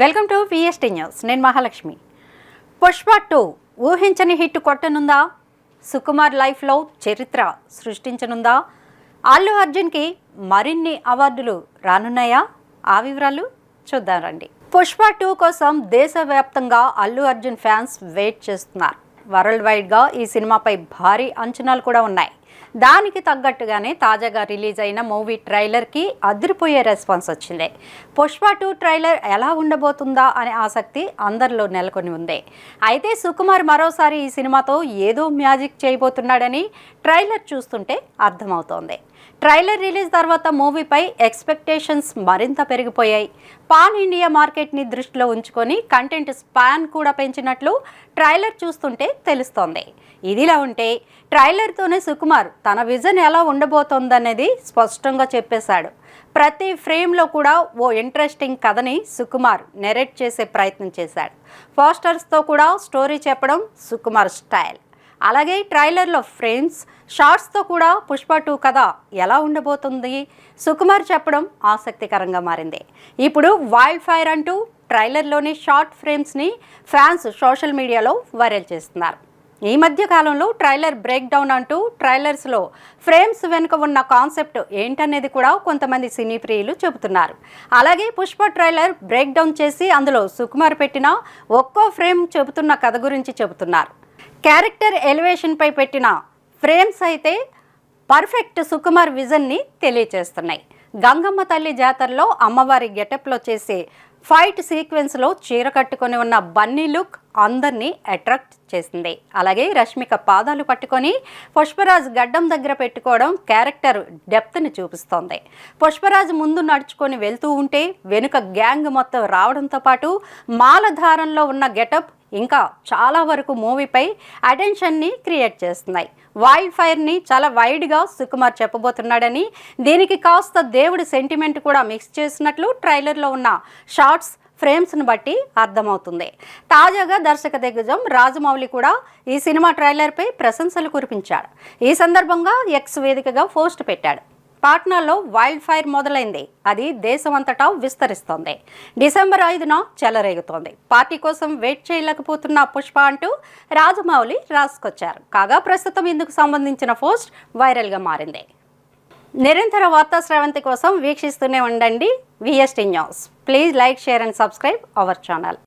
Welcome to VST news నేను Mahalakshmi. Pushpa two ఊహించని hit కొట్టనుందా? సుకుమార్ లైఫ్లో చరిత్ర సృష్టించనుందా? అల్లు అర్జున్కి మరిన్ని అవార్డులు రానున్నాయా? ఆ వివరాలు చూద్దాం రండి. పుష్ప టూ కోసం దేశవ్యాప్తంగా అల్లు అర్జున్ ఫ్యాన్స్ వెయిట్ చేస్తున్నారు. వరల్డ్ వైడ్గా ఈ సినిమాపై భారీ అంచనాలు కూడా ఉన్నాయి. దానికి తగ్గట్టుగానే తాజాగా రిలీజ్ అయిన మూవీ ట్రైలర్కి అదిరిపోయే రెస్పాన్స్ వచ్చింది. పుష్ప టూ ట్రైలర్ ఎలా ఉండబోతుందా అనే ఆసక్తి అందరిలో నెలకొని ఉంది. అయితే సుకుమార్ మరోసారి ఈ సినిమాతో ఏదో మ్యాజిక్ చేయబోతున్నాడని ట్రైలర్ చూస్తుంటే అర్థమవుతోంది. ట్రైలర్ రిలీజ్ తర్వాత మూవీపై ఎక్స్పెక్టేషన్స్ మరింత పెరిగిపోయాయి. పాన్ ఇండియా మార్కెట్ని దృష్టిలో ఉంచుకొని కంటెంట్ స్పాన్ కూడా పెంచినట్లు ట్రైలర్ చూస్తుంటే తెలుస్తోంది. ఇదిలా ఉంటే ట్రైలర్తోనే సుకుమార్ తన విజన్ ఎలా ఉండబోతోందనేది స్పష్టంగా చెప్పేశాడు. ప్రతి ఫ్రేమ్లో కూడా ఓ ఇంట్రెస్టింగ్ కథని సుకుమార్ నెరేట్ చేసే ప్రయత్నం చేశాడు. పోస్టర్స్తో కూడా స్టోరీ చెప్పడం సుకుమార్ స్టైల్. అలాగే ట్రైలర్లో ఫ్రేమ్స్ షార్ట్స్తో కూడా పుష్ప టూ కథ ఎలా ఉండబోతుంది సుకుమార్ చెప్పడం ఆసక్తికరంగా మారింది. ఇప్పుడు వైల్డ్ ఫైర్ అంటూ ట్రైలర్లోని షార్ట్ ఫ్రేమ్స్ని ఫ్యాన్స్ సోషల్ మీడియాలో వైరల్ చేస్తున్నారు. ఈ మధ్య కాలంలో ట్రైలర్ బ్రేక్ డౌన్ అంటూ ట్రైలర్స్లో ఫ్రేమ్స్ వెనుక ఉన్న కాన్సెప్ట్ ఏంటనేది కూడా కొంతమంది సినీ ప్రియులు చెబుతున్నారు. అలాగే పుష్ప ట్రైలర్ బ్రేక్ డౌన్ చేసి అందులో సుకుమార్ పెట్టిన ఒక్కో ఫ్రేమ్ చెబుతున్న కథ గురించి చెబుతున్నారు. క్యారెక్టర్ ఎలివేషన్పై పెట్టిన ఫ్రేమ్స్ అయితే పర్ఫెక్ట్ సుకుమార్ విజన్ని తెలియచేస్తున్నాయి. గంగమ్మ తల్లి జాతరలో అమ్మవారి గెటప్లో చేసే ఫైట్ సీక్వెన్స్లో చీర కట్టుకొని ఉన్న బన్నీ లుక్ అందరినీ అట్రాక్ట్ చేసింది. అలాగే రష్మిక పాదాలు పట్టుకొని పుష్పరాజ్ గడ్డం దగ్గర పెట్టుకోవడం క్యారెక్టర్ డెప్త్ని చూపిస్తోంది. పుష్పరాజ్ ముందు నడుచుకొని వెళ్తూ ఉంటే వెనుక గ్యాంగ్ మొత్తం రావడంతో పాటు మాలధారంలో ఉన్న గెటప్ ఇంకా చాలా వరకు మూవీపై అటెన్షన్ని క్రియేట్ చేస్తున్నాయి. వైల్డ్ ఫైర్ని చాలా వైడ్గా సుకుమార్ చెప్పబోతున్నాడని దీనికి కాస్త దేవుడి సెంటిమెంట్ కూడా మిక్స్ చేసినట్లు ట్రైలర్లో ఉన్న షార్ట్స్ ఫ్రేమ్స్ను బట్టి అర్థమవుతుంది. తాజాగా దర్శక దిగ్గజం రాజమౌళి కూడా ఈ సినిమా ట్రైలర్పై ప్రశంసలు కురిపించాడు. ఈ సందర్భంగా ఎక్స్ వేదికగా పోస్ట్ పెట్టాడు. పాట్నాలో వైల్డ్ ఫైర్ మొదలైంది. అది దేశమంతటా విస్తరిస్తోంది. డిసెంబర్ ఐదున చెలరేగుతోంది. పార్టీ కోసం వెయిట్ చేయలేకపోతున్న పుష్ప అంటూ రాజమౌళి రాసుకొచ్చారు. కాగా ప్రస్తుతం ఇందుకు సంబంధించిన పోస్ట్ వైరల్గా మారింది. నిరంతర వార్తా స్రవంతి కోసం వీక్షిస్తూనే ఉండండి. VST news. Please like share and subscribe our channel.